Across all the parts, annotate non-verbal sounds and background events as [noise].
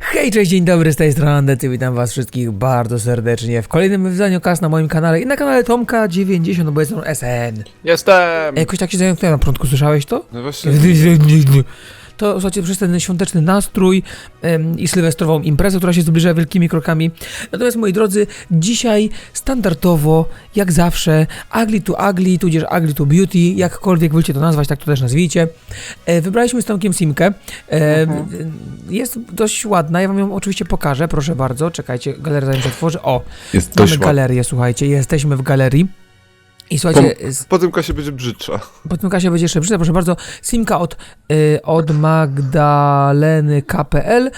Hej, cześć, dzień dobry, z tej strony Andecy, witam was wszystkich bardzo serdecznie w kolejnym wyzwaniu kas na moim kanale i na kanale Tomka90, bo jest on SN. Jestem! Jakoś tak się zająknąłem na początku, słyszałeś to? No właśnie, To słuchajcie, przez ten świąteczny nastrój i sylwestrową imprezę, która się zbliża wielkimi krokami. Natomiast moi drodzy, dzisiaj standardowo, jak zawsze, ugly to ugly, tudzież ugly to beauty, jakkolwiek wolicie to nazwać, tak to też nazwijcie. E, wybraliśmy z Tomkiem Simkę. E, Mhm. Jest dość ładna, ja wam ją oczywiście pokażę, proszę bardzo. Czekajcie, galeria zanim się otworzy. O, jest mamy galerię, słuchajcie, jesteśmy w galerii. I słuchajcie, z- Potem Kasia będzie brzydsza. po tym kasie będzie jeszcze brzydka, proszę bardzo. Simka od, y, od Magdaleny KPL.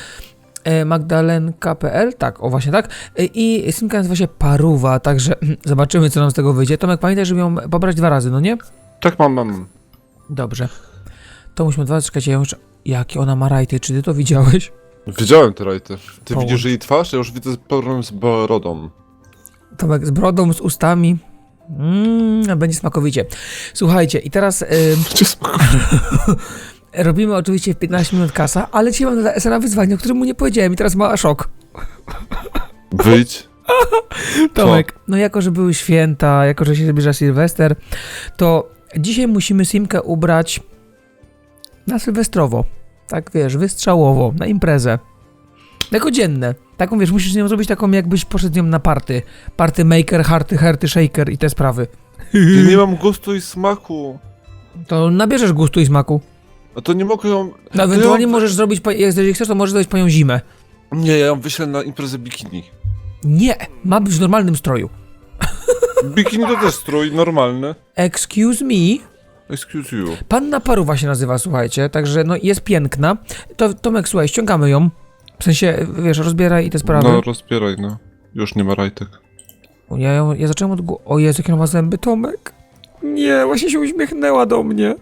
Y, Magdalen KPL, tak, o właśnie tak. Y, I Simka nazywa się Paruwa, także zobaczymy, co nam z tego wyjdzie. Tomek, pamiętaj, żeby ją pobrać dwa razy, no nie? Tak mam, mam. Dobrze. To musimy dwa razy czekać, ja już... Jakie ona ma rajty, czy ty to widziałeś? Widziałem te rajty. Ty Połóż. widzisz jej twarz? Ja już widzę problem z brodą. Tomek z brodą, z ustami. Mmm, będzie smakowicie. Słuchajcie, i teraz... Y, [laughs] robimy oczywiście w 15 minut kasa, ale dzisiaj mam dla SNA wyzwanie, o którym mu nie powiedziałem i teraz ma szok. [laughs] Wyjdź. [laughs] Tomek, no jako, że były święta, jako, że się zbliża Sylwester, to dzisiaj musimy Simkę ubrać na sylwestrowo. Tak, wiesz, wystrzałowo, na imprezę. Jako dzienne. Taką, wiesz, musisz z nią zrobić taką, jakbyś poszedł z nią na party. Party maker, harty, herty, shaker i te sprawy. Ja nie mam gustu i smaku. To nabierzesz gustu i smaku. A to nie mogę ją... No, ewentualnie ją- możesz zrobić, jeżeli chcesz, to możesz zrobić po nią zimę. Nie, ja ją wyślę na imprezę bikini. Nie, ma być w normalnym stroju. Bikini to też strój normalny. Excuse me, Excuse you. Panna Paruwa się nazywa, słuchajcie, także no jest piękna. To, Tomek, słuchaj, ściągamy ją. W sensie, wiesz, rozbieraj i te sprawy. No, rozbieraj, no. Już nie ma rajtek. Ja, ją, ja zacząłem od... O Jezu, jakie ona ma zęby, Tomek. Nie, właśnie się uśmiechnęła do mnie.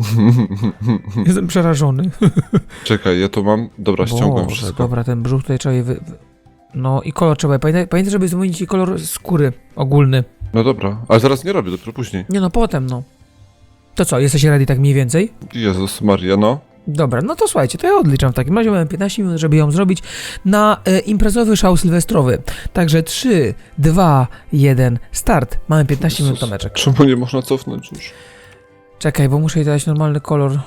[laughs] Jestem przerażony. [laughs] Czekaj, ja to mam. Dobra, ściągłem Boże, wszystko. Dobra, ten brzuch tutaj trzeba je wy... wy- No i kolor trzeba, pamiętaj, pamiętaj żeby zmienić jej kolor skóry ogólny. No dobra, ale zaraz nie robię, dopiero później. Nie no, potem no. To co, jesteś ready tak mniej więcej? Jezus Maria, no. Dobra, no to słuchajcie, to ja odliczam w takim razie. Mamy 15 minut, żeby ją zrobić na e, imprezowy szał sylwestrowy. Także 3, 2, 1, start. Mamy 15 minut, Jezus, Tomeczek. Czemu nie można cofnąć już? Czekaj, bo muszę jej dać normalny kolor.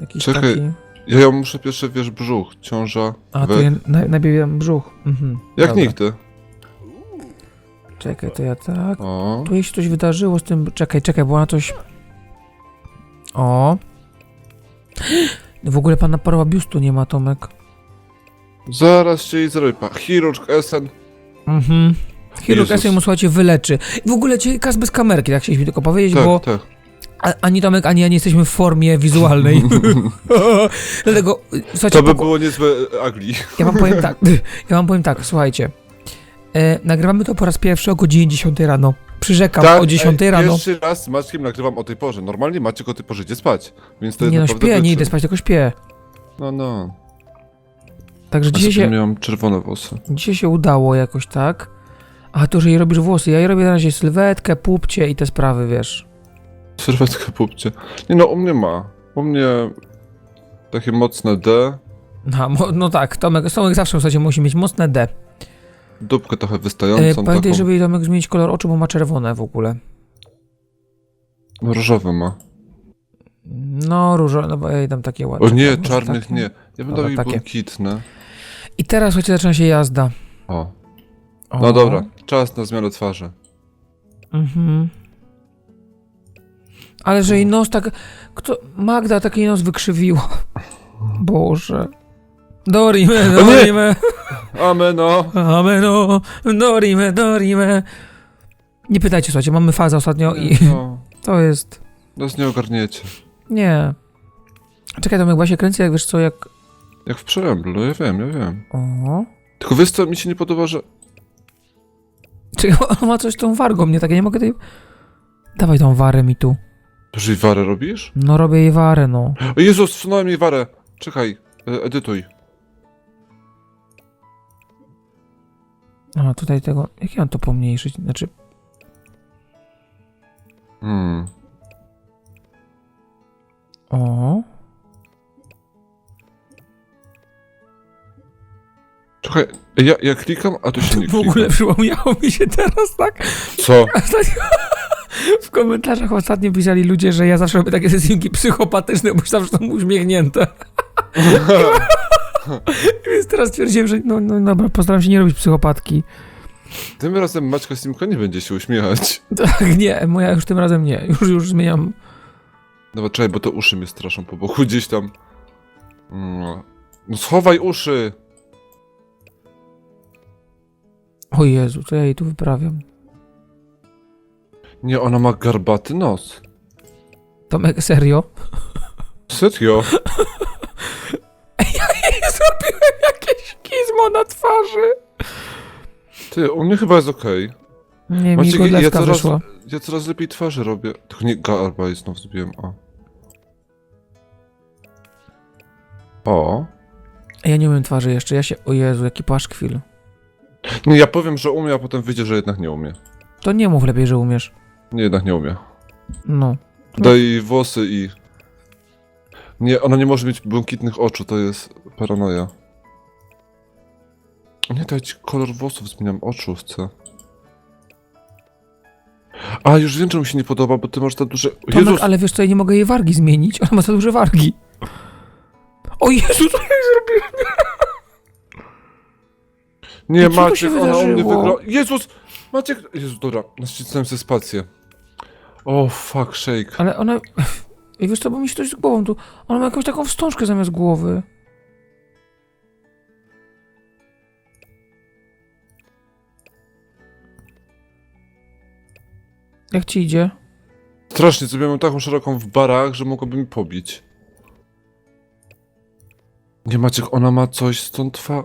Jakiś Czekaj, taki. Ja ją muszę pierwsze, wiesz, brzuch, ciąża, A, we... to ja na, brzuch. Mhm. Jak dobra. nigdy. Czekaj, to ja tak. O, Tu jej się coś wydarzyło z tym... Czekaj, czekaj, bo ona coś... O. W ogóle pana parowa biustu nie ma, Tomek. zaraz się jej zrobi. Pa. Chirurg SN. Mhm. Chirurg Jezus. S mu, słuchajcie, wyleczy. W ogóle cię kas bez kamerki, tak chcieliśmy tylko powiedzieć, Tak, bo tak. A, ani Tomek, ani ja nie jesteśmy w formie wizualnej. [laughs] [laughs] Dlatego, słuchajcie, To by poko- było niezłe e, ugly. ja wam powiem [laughs] tak, ja wam powiem tak, słuchajcie. E, nagrywamy to po raz pierwszy o godzinie 10 rano. Przyrzekam, o 10 ej, rano. Pierwszy raz z Maćkiem nagrywam o tej porze. Normalnie Maciek o tej porze idzie spać. Więc to Nie no, śpię, nie idę spać, tylko śpię. No, no. Także dzisiaj się, miałem czerwone włosy. dzisiaj się udało jakoś tak. A to, że jej robisz włosy, ja jej robię na razie sylwetkę, pupcie i te sprawy, wiesz. Serwetkę pupcie. Nie no, u mnie ma. U mnie takie mocne D. No, no tak, Tomek, Tomek zawsze w zasadzie musi mieć mocne D. Dupkę trochę E, wystającą, pamiętaj, taką żeby jej Tomek zmienić kolor oczu, bo ma czerwone w ogóle. różowe ma. No, różowe, no bo ja jej dam takie ładne. O nie, czarnych takie? nie. Ja bym dał jej błękitne. I teraz słuchajcie, zaczyna się jazda. O. O. No dobra, czas na zmianę twarzy. Mhm. Ale że jej nos tak... Kto... Magda taki nos wykrzywiła. [laughs] Boże. Dorime, O dorime. Ameno! Ameno. Dorime, dorime. Nie pytajcie, słuchajcie, mamy fazę ostatnio i No, [laughs] to jest... nas nie ogarniecie. Nie. Czekaj, Tomek, właśnie kręcę, jak wiesz co, jak... Jak w preamblu, ja wiem, ja wiem. O. Tylko wiesz co, mi się nie podoba, że... Czekaj, on ma coś tą wargą, nie tak, ja nie mogę tej... Dawaj tą warę mi tu. Że jej warę robisz? No robię jej warę, no. O Jezus, wsunąłem jej warę. Czekaj, e, edytuj. A, tutaj tego... Jak ja mam to pomniejszyć? Znaczy... Hmm. O. Czekaj, ja, ja klikam, a tu się nie W klika. ogóle przypomniało mi się teraz, tak? Co? Ostatnio, w komentarzach ostatnio pisali ludzie, że ja zawsze robię takie sesyjki psychopatyczne, bo zawsze są uśmiechnięte. [laughs] [laughs] Więc teraz stwierdziłem, że no, no dobra, postaram się nie robić psychopatki. Tym razem Maćka Simko nie będzie się uśmiechać. [laughs] Tak, nie, moja już tym razem nie. Już, już zmieniam. Dobra, czekaj, bo te uszy mnie straszą po boku gdzieś tam. Mm. No schowaj uszy! O Jezu, co ja jej tu wyprawiam? Nie, ona ma garbaty nos. Tomek, serio? Serio? [laughs] Zrobiłem jakieś gizmo na twarzy. Ty, u mnie chyba jest okej. Nie, mi Maciek, ja coraz, wyszła. ja coraz lepiej twarzy robię. Tylko nie garba i znów zrobiłem, o. O. Ja nie umiem twarzy jeszcze, ja się... O Jezu, jaki paszkwil. Nie, ja powiem, że umie, a potem wyjdzie, że jednak nie umie. To nie mów lepiej, że umiesz. Nie, jednak nie umie. No. Daj włosy i... Nie, ona nie może mieć błękitnych oczu, to jest paranoja. Nie, dać kolor włosów, zmieniam oczu, chcę. A, już wiem, czemu mi się nie podoba, bo ty masz za duże... Tomek, Jezus! ale wiesz co, ja nie mogę jej wargi zmienić. Ona ma za duże wargi. O Jezu, co ja zrobiłem? Nie, co tu się Maciek, ona u mnie wydarzyło? wygra... Jezus! Maciek... Jezu, dobra, nacisnąłem sobie spację. O, fuck, shake. Ale ona... I wiesz co, bo mi się coś z głową tu... Ona ma jakąś taką wstążkę zamiast głowy. Jak ci idzie? Strasznie, zrobiłem taką szeroką w barach, że mogłaby mi pobić. Nie, Maciek, ona ma coś, stąd twa...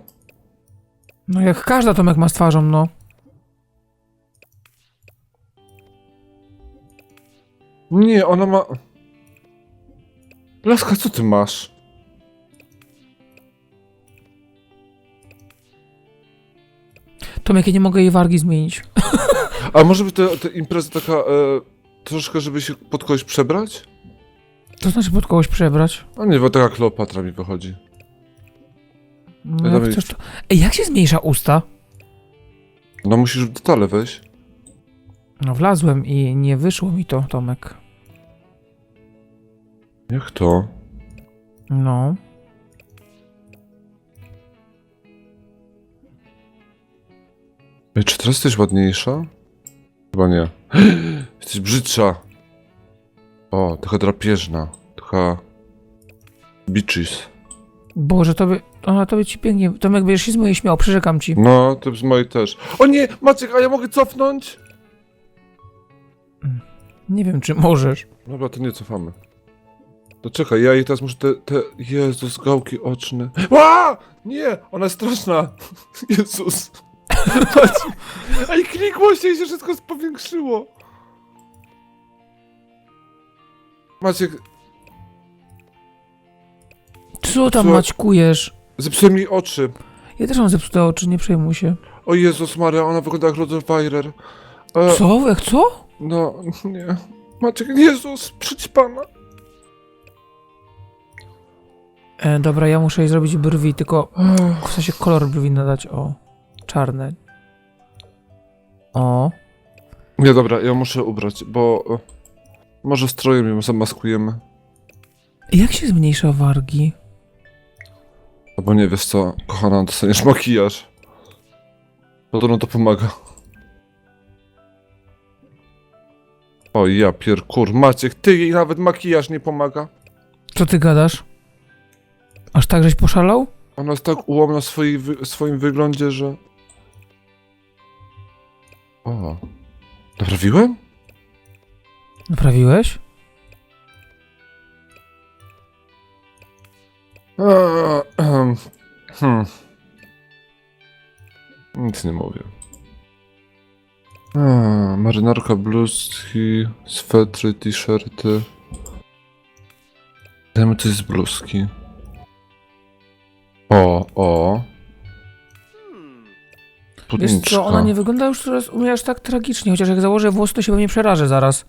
No jak każda Tomek ma z twarzą, no. Nie, ona ma... Laska, co ty masz? Tomek, ja nie mogę jej wargi zmienić. [laughs] A może by ta, ta impreza taka... E, troszkę, żeby się pod kogoś przebrać? To znaczy pod kogoś przebrać. A nie, bo taka Kleopatra mi wychodzi. No, Ja jak chcesz to... Ej, jak się zmniejsza usta? No musisz w detale wejść. No wlazłem i nie wyszło mi to, Tomek. Jak to? No. Ej, czy teraz jesteś ładniejsza? Chyba nie. [gasps] Jesteś brzydsza. O, trochę drapieżna. Trochę... Bitches. Boże, to by... Ona to by ci pięknie... Tomek, będziesz się z mojej śmiał, przyrzekam ci. No, ty z mojej też. O nie, Maciek, a ja mogę cofnąć? Nie wiem, czy możesz. Dobra, to nie cofamy. To czekaj, ja jej teraz muszę te, te... Jezus, gałki oczne. Ła! Nie, ona jest straszna. [laughs] Jezus. Maciek. Ej, klikło się i się wszystko powiększyło. Maciek, Co tam Co? maćkujesz? zepsułem mi oczy. Ja też mam zepsute oczy, nie przejmuj się. O Jezus Maria, ona wygląda jak Rottweiler. E, Co? Jak co? No, nie. Maciek, Jezus, przyć pana. E, dobra, ja muszę jej zrobić brwi, tylko chcę się kolor brwi nadać, o. Czarne. O. Nie, dobra, ja muszę ubrać, bo... e, Może strojem ją zamaskujemy. Jak się zmniejsza wargi? Albo nie, wiesz co, kochana, dostaniesz makijaż. Podobno to pomaga. O ja pierkur, Maciek, ty jej nawet makijaż nie pomaga. Co ty gadasz? Aż tak żeś poszalał? Ona jest tak ułomna w wy swoim wyglądzie, że... O. Naprawiłem? Naprawiłeś? Eee, ehem. Hmm. Nic nie mówię. Eee, marynarka, bluzki, swetry, t-shirty. Dajmy coś z bluzki. O, o. Wiesz Spódniczka. co, ona nie wygląda już teraz u mnie aż tak tragicznie, chociaż jak założę włosy, to się pewnie przerażę zaraz.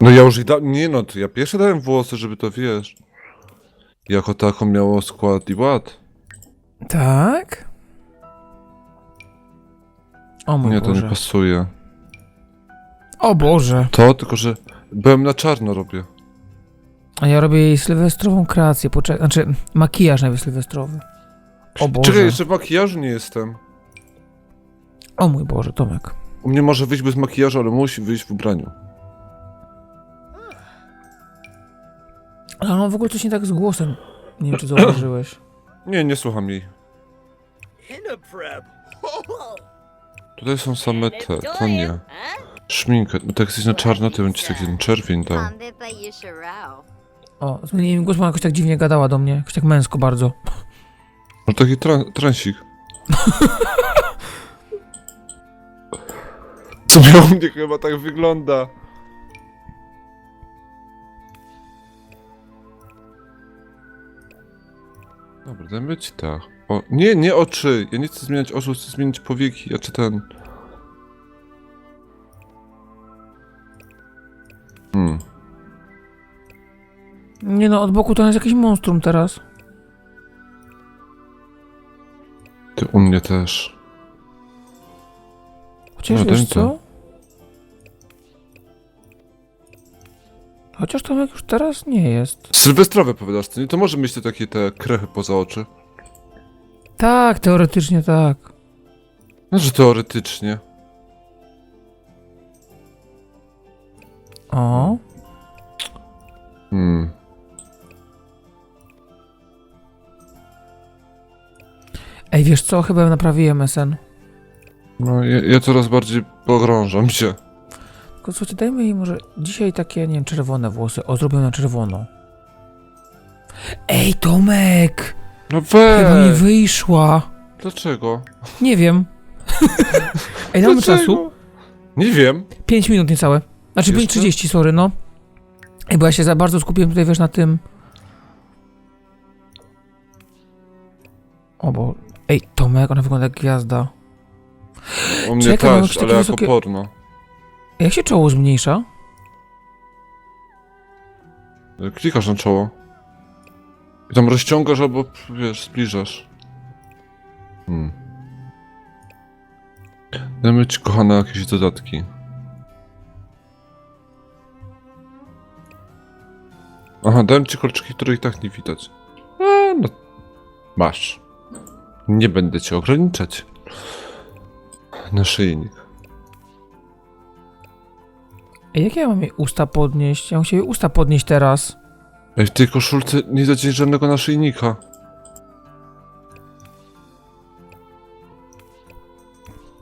No ja już i da... Nie no, to ja pierwszy dałem włosy, żeby to wiesz. Jako taką miało skład i ład. Tak? O mój Nie, to nie Boże. pasuje. O Boże. To, tylko że byłem na czarno robię. A ja robię jej sylwestrową kreację, poczekaj, znaczy makijaż nawet sylwestrowy. O Boże. Czekaj, jeszcze w makijażu nie jestem. O mój Boże, Tomek. U mnie może wyjść bez makijażu, ale musi wyjść w ubraniu. Ale on w ogóle coś nie tak z głosem. Nie wiem, czy zauważyłeś. [clears throat] Nie, nie słucham jej. Tutaj są same te, to nie. Szminkę. No tak jak jesteś na czarno, to będzie taki ten czerwień dał. O, zmieniłem głos, bo ona jakoś tak dziwnie gadała do mnie. Jakoś tak męsko bardzo. No taki tran transik. [laughs] Co miał mnie chyba tak wygląda. Dobra, dajmy ci tak. O, nie, nie oczy. Ja nie chcę zmieniać oczu, chcę zmienić powieki. Ja czy ten... Hmm. Nie no, od boku to jest jakiś monstrum teraz. Ty u mnie też. Chociaż No, wiesz co? to. Chociaż Tomek już teraz nie jest. Sylwestrowe powiadasz, ty nie? To może mieć te takie te krechy poza oczy. Tak, teoretycznie tak. Znaczy teoretycznie. O. Hmm. Ej, wiesz co? Chyba naprawiłem SN. No, ja, ja coraz bardziej pogrążam się. Tylko słuchajcie, dajmy jej może dzisiaj takie, nie wiem, czerwone włosy. O, zrobię na czerwono. Ej, Tomek! No Chyba mi weź! wyszła. Dlaczego? Nie wiem. Ej, Dlaczego? czasu? Nie wiem. 5 minut niecałe. Znaczy Jeszcze? 5.30, sorry, no. Ej, bo ja się za bardzo skupiłem tutaj, wiesz, na tym... O bo... Ej, Tomek, ona wygląda jak gwiazda. U mnie Czekaj, też, ale jako wysokie- porno. Jak się czoło zmniejsza? Klikasz na czoło. I tam rozciągasz albo, wiesz, zbliżasz. Hmm. Dajmy ci, kochane, jakieś dodatki. Aha, dałem ci kolczyki, których i tak nie widać. A, no. Masz. Nie będę cię ograniczać. Naszyjnik. Ej, jak ja mam jej usta podnieść? Ja muszę jej usta podnieść teraz. Ej, w tej koszulce nie jej żadnego naszyjnika.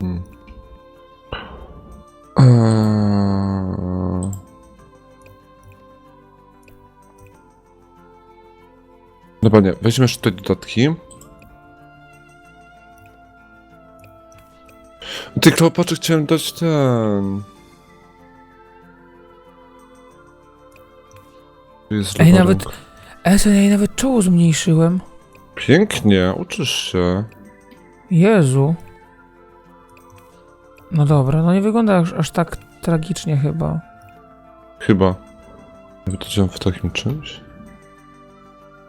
Hmm. Eee... Dobra, nie, weźmiesz tutaj dodatki. Ty, Kleopatrze, chciałem dać ten... Tu Jest Ej, nawet- Esen, ja jej nawet czoło zmniejszyłem. Pięknie, uczysz się. Jezu. No dobra, no nie wygląda aż, aż tak tragicznie chyba. Chyba. Ja to w takim czymś?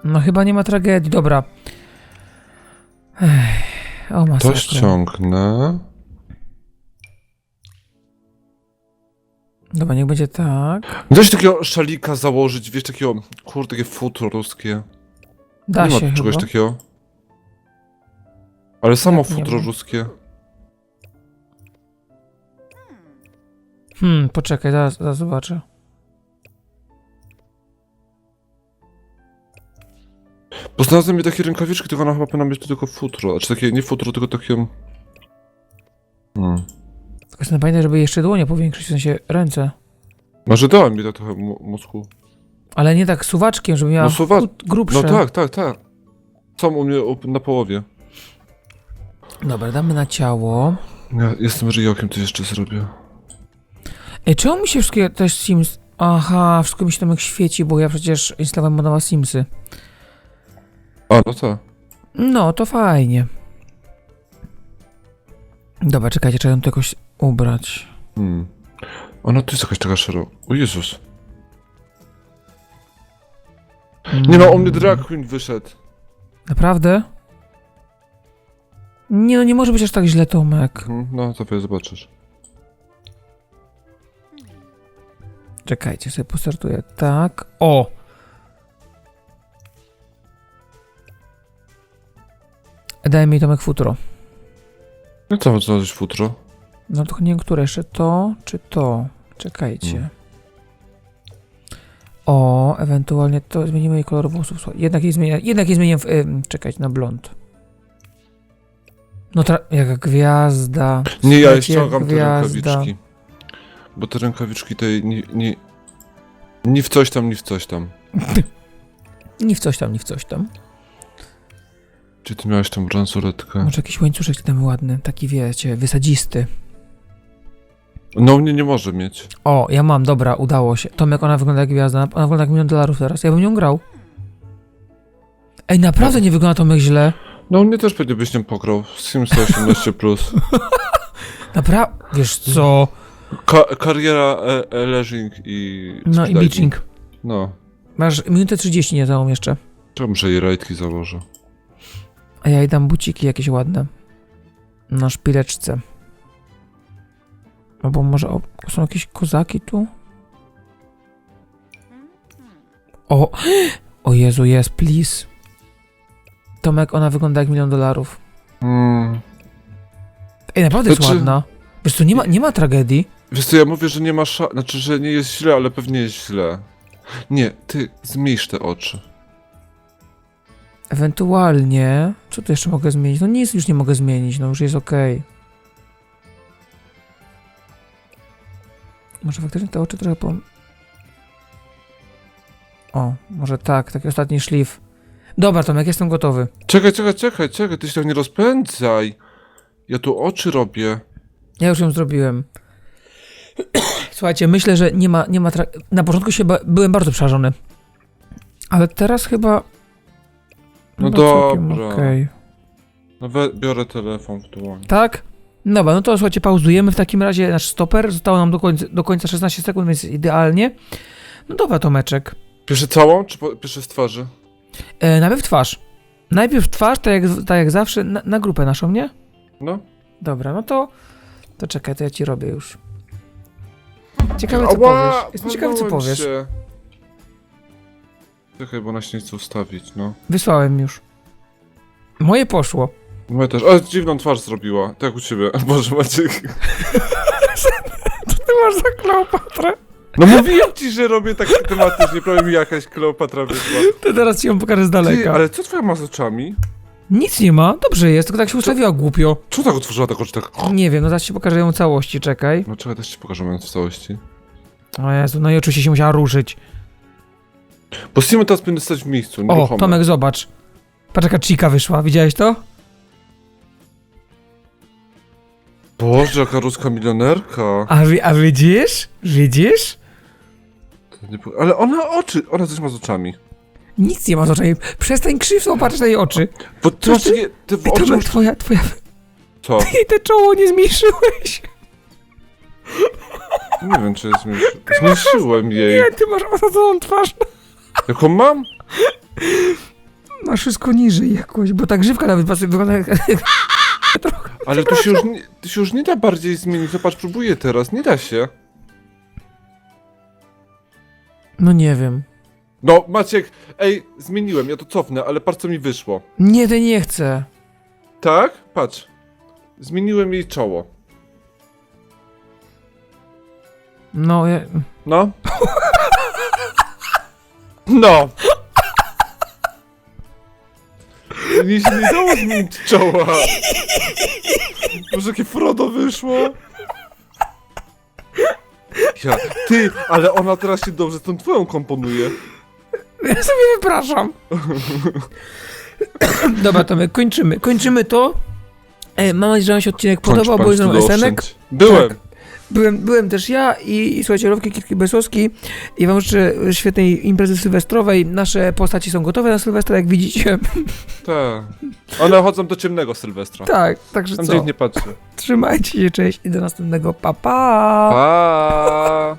No chyba nie ma tragedii, dobra. Ech, o To masakra. ściągnę. Dobra, niech będzie tak. Coś takiego szalika założyć, wiesz, takiego, kurde, takie futro ruskie. Da nie się ma czegoś chyba. takiego. Ale samo Jak nie futro ma? ruskie. Hmm, poczekaj, zaraz, zaraz zobaczę. Bo znalazłem mi takie rękawiczki, tylko ona chyba powinna mieć tylko futro. Znaczy takie, nie futro, tylko takie... Hmm. Sobie pamiętaj, żeby jeszcze dłonie powiększyć, w sensie ręce. Może dałem mi tak trochę mózgu. Ale nie tak suwaczkiem, żeby miała No suwa- grubsze. No tak, tak, tak. Są u mnie na połowie. Dobra, damy na ciało. Ja jestem ryjokiem, to jeszcze zrobię. Ej, czemu mi się wszystkie też Sims... Aha, wszystko mi się tam jak świeci, bo ja przecież instalowałem monowa Simsy. A, no tak. No, to fajnie. Dobra, czekajcie, trzeba ją tu jakoś ubrać. Hmm. Ona tu jest jakaś taka szeroka. O Jezus. Nie no, o mnie drag queen wyszedł. Naprawdę? Nie no, nie może być aż tak źle, Tomek. Mhm, No, to sobie zobaczysz. Czekajcie, sobie postartuję. Tak. O! Daj mi Tomek futro. No co, znaleźć futro? No to nie które jeszcze. To czy to? Czekajcie. Mm. O, ewentualnie to zmienimy jej kolor włosów. Jednak jej zmienię, jednak jej zmienię w, ym, czekać na blond. No tra- jaka gwiazda. Nie, ja ściągam te gwiazda. rękawiczki. Bo te rękawiczki tej nie, nie... Ni w coś tam, ni w coś tam. [laughs] Ni w coś tam, ni w coś tam. Gdzie ty miałeś tą bransoletkę? Może jakiś łańcuszek tam ładny, taki wiecie, wysadzisty. No, mnie nie może mieć. O, ja mam, dobra, udało się. Tomek, ona wygląda jak gwiazda, ona wygląda jak milion dolarów teraz. Ja bym nią grał. Ej, naprawdę nie wygląda Tomek źle. No, mnie też pewnie byś nie pograł. Sims 18+. Plus. [laughs] Naprawdę, wiesz co? Ka kariera e e Leżing i... No i beaching. No. Masz minutę 30 nie całą jeszcze. To muszę jej rajtki założę. A ja jej dam buciki jakieś ładne. Na szpileczce. Albo może o, są jakieś kozaki tu? O! [gasps] O Jezu, jest, please. Tomek, ona wygląda jak milion dolarów. Mm. Ej, naprawdę jest Znaczy- ładna. Wiesz co, nie ma, nie ma tragedii. Wiesz co, ja mówię, że nie ma sza... Znaczy, że nie jest źle, ale pewnie jest źle. Nie, ty zmniejsz te oczy. Ewentualnie... Co tu jeszcze mogę zmienić? No nic już nie mogę zmienić, no już jest okej. Może faktycznie te oczy trochę po... O, może tak, taki ostatni szlif. Dobra, Tomek, jestem gotowy. Czekaj, czekaj, czekaj, czekaj, ty się tak nie rozpędzaj. Ja tu oczy robię. Ja już ją zrobiłem. Słuchajcie, myślę, że nie ma, nie ma tra... Na początku się ba... byłem bardzo przerażony. Ale teraz chyba... No całkiem dobra. okej. No we, biorę telefon w dłoń. Tak? Dobra, no to słuchajcie, pauzujemy w takim razie nasz stoper. Zostało nam do końca, do końca 16 sekund, więc idealnie. No dobra, Tomeczek. Piszę całą, czy po, piszę z twarzy? E, najpierw twarz. Najpierw twarz, tak jak, tak jak zawsze, na, na grupę naszą, nie? No. Dobra, no to... To czekaj, to ja ci robię już. Ciekawe, co Ała, powiesz. Jestem ciekawy, co powiesz. Się. Czekaj, bo się nie chce ustawić, no. Wysłałem już. Moje poszło. Moja też, ale dziwną twarz zrobiła, tak jak u ciebie. [laughs] Boże, Maciek. Ty masz za Kleopatrę. No mówiłem ci, że robię tak tematycznie, prawie mi jakaś Kleopatra wyszła. To teraz ci ją pokażę z daleka. Ty, ale co twoja ma z oczami? Nic nie ma, dobrze jest, tylko tak się ustawiła głupio. Co tak otworzyła tak oczy tak? Nie wiem, no zaraz ci pokażę ją w całości, czekaj. No czekaj, też ci pokażę mając w całości. O Jezu, no i oczywiście się musiała ruszyć. Bo Simon teraz powinien stać w miejscu, O. Tomek, zobacz. Patrz jaka chica wyszła, widziałeś to? Boże, jaka ruska milionerka. A, wi- a widzisz? Widzisz? To nie po- Ale ona oczy, ona coś ma z oczami. Nic nie ma z oczami. Przestań krzywą patrzeć na jej oczy. Bo ty masz ty- takie, te w Ej, oczy... Tomek, twoja, twoja... Co? [laughs] Jej te czoło nie zmniejszyłeś. Nie wiem, czy zmniejszy... zmniejszyłem jej. Nie, ty masz osadzoną twarz. Jaką mam? Masz wszystko niżej jakoś, bo ta grzywka nawet pasuje, wygląda jak... [laughs] Ale to się, już nie, to się już nie da bardziej zmienić. Zobacz, próbuję teraz, nie da się. No nie wiem. No, Maciek, ej, zmieniłem, ja to cofnę, ale patrz co mi wyszło. Nie, ty nie chcę. Tak? Patrz. Zmieniłem jej czoło. No, ja... No. No. Nie się nie dało zmienić czoła. Może jakie Frodo wyszło? Ja, ty, ale ona teraz się dobrze z tą twoją komponuje. Ja sobie wypraszam. Dobra, Tomek, kończymy. Kończymy to. E, mam nadzieję, że wam się odcinek podobał, bo jest nam esenek. Byłem. Byłem, byłem też ja i, i słuchajcie, Rowki Kirki Besowski i wam życzę świetnej imprezy sylwestrowej. Nasze postaci są gotowe na Sylwestra, jak widzicie. [laughs] Tak. One chodzą do ciemnego Sylwestra. tak, także Tam co? nie patrzy. Trzymajcie się, cześć i do następnego. Pa, pa! Pa!